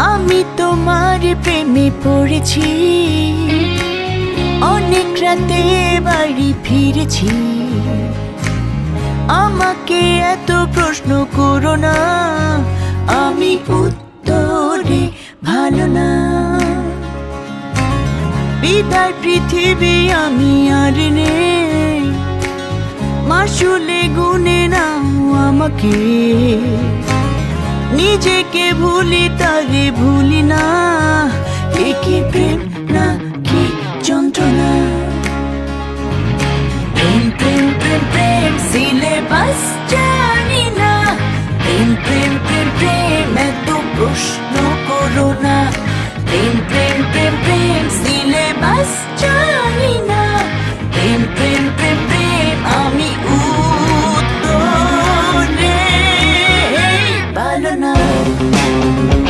আমি তোমার প্রেমে পড়েছি। অনেক রাতে বাড়ি ফিরেছি। আমাকে এত প্রশ্ন করো না। আমি উত্তরে ভালো না। বিদায় পৃথিবী আমি আর নেই। মাসুলে গুনে নাও আমাকে। নিজেকে ভুলি তারে ভুলি না। কি প্রেম না কি যন্ত্রণা? প্রেম প্রেম প্রেম প্রেম, সিলেবাস জানি না। প্রেম প্রেম প্রেম প্রেম, এত প্রশ্ন করো না।